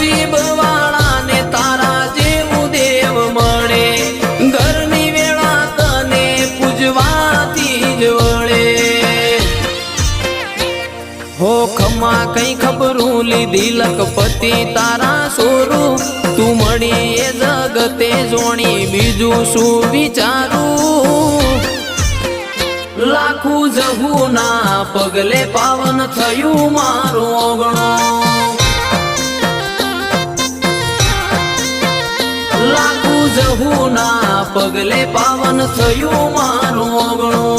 નસીબ તારા જેવું દેવ કઈ ખબરું લીધી લખપતિ તારા સોરું. તું મળી એ જગતે જોણી, બીજું શું વિચારું? લાખું જહું ના પગલે પાવન થયું મારું ઓગણો. પગલે પાવન થયું મારું ઓગણું.